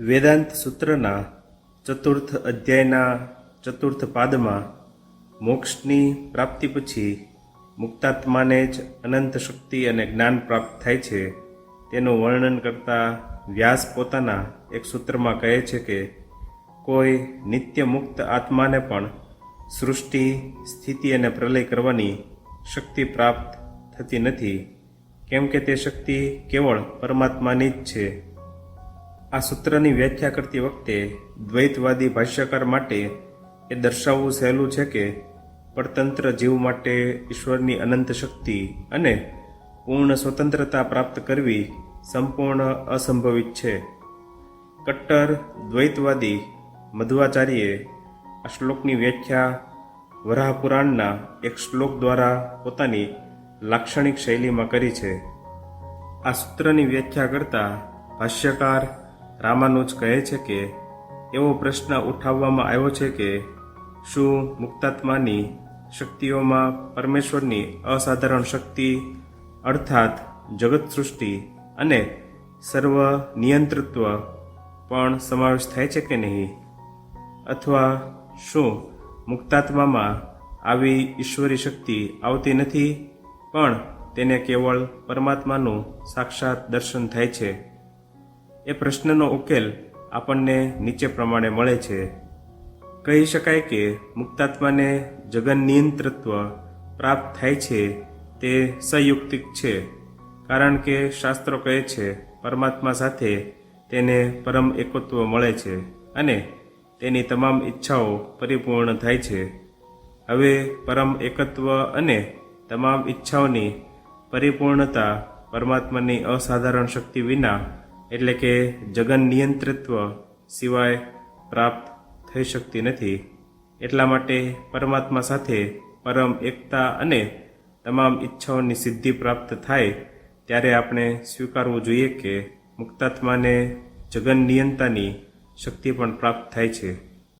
વેદાંત સૂત્રના ચતુર્થ અધ્યાયના ચતુર્થ પાદમાં મોક્ષની પ્રાપ્તિ પછી મુક્તાત્માને જ અનંત શક્તિ અને જ્ઞાન પ્રાપ્ત થાય છે. તેનું વર્ણન કરતા વ્યાસ પોતાના એક સૂત્રમાં કહે છે કે, કોઈ નિત્ય મુક્ત આત્માને પણ સૃષ્ટિ, સ્થિતિ અને પ્રલય કરવાની શક્તિ પ્રાપ્ત થતી નથી. કેમ કે તે શક્તિ કેવળ પરમાત્માની જ છે. આ સૂત્રની વ્યાખ્યા કરતી વખતે દ્વૈતવાદી ભાષ્યકાર માટે એ દર્શાવવું સહેલું છે કે પરતંત્ર જીવ માટે ઈશ્વરની અનંત શક્તિ અને પૂર્ણ સ્વતંત્રતા પ્રાપ્ત કરવી સંપૂર્ણ અસંભવિત છે. કટ્ટર, દ્વૈતવાદી, મધ્વાચાર્યે આ શ્લોકની વ્યાખ્યા વરાહપુરાણના એક શ્લોક દ્વારા પોતાની લાક્ષણિક શૈલીમાં કરી છે. આ સૂત્રની વ્યાખ્યા કરતા ભાષ્યકાર રામાનુજ કહે છે કે, એવો પ્રશ્ન ઉઠાવવામાં આવ્યો છે કે, શું મુક્તાત્માની શક્તિઓમાં પરમેશ્વરની અસાધારણ શક્તિ, અર્થાત જગત સૃષ્ટિ અને સર્વ નિયંત્રિત્વ પણ સમાવેશ થાય છે કે નહીં? અથવા શું મુક્તાત્મામાં આવી ઈશ્વરી શક્તિ આવતી નથી, પણ તેને કેવળ પરમાત્માનું સાક્ષાત દર્શન થાય છે? એ પ્રશ્નનો ઉકેલ આપણને નીચે પ્રમાણે મળે છે. કહી શકાય કે મુક્તાત્માને જગન નિયંત્રત્વ પ્રાપ્ત થાય છે તે સયુક્તિક છે, કારણ કે શાસ્ત્રો કહે છે પરમાત્મા સાથે તેને પરમ એકત્વ મળે છે અને તેની તમામ ઈચ્છાઓ પરિપૂર્ણ થાય છે. હવે પરમ એકત્વ અને તમામ ઈચ્છાઓની પરિપૂર્ણતા પરમાત્માની અસાધારણ શક્તિ વિના એટલે કે જગન નિયંત્રિત્વ સિવાય પ્રાપ્ત થઈ શકતી નથી. એટલા માટે પરમાત્મા સાથે પરમ એકતા અને તમામ ઈચ્છાઓની સિદ્ધિ પ્રાપ્ત થાય ત્યારે આપણે સ્વીકારવું જોઈએ કે મુક્તાત્માને જગન નિયંતાની શક્તિ પણ પ્રાપ્ત થાય છે.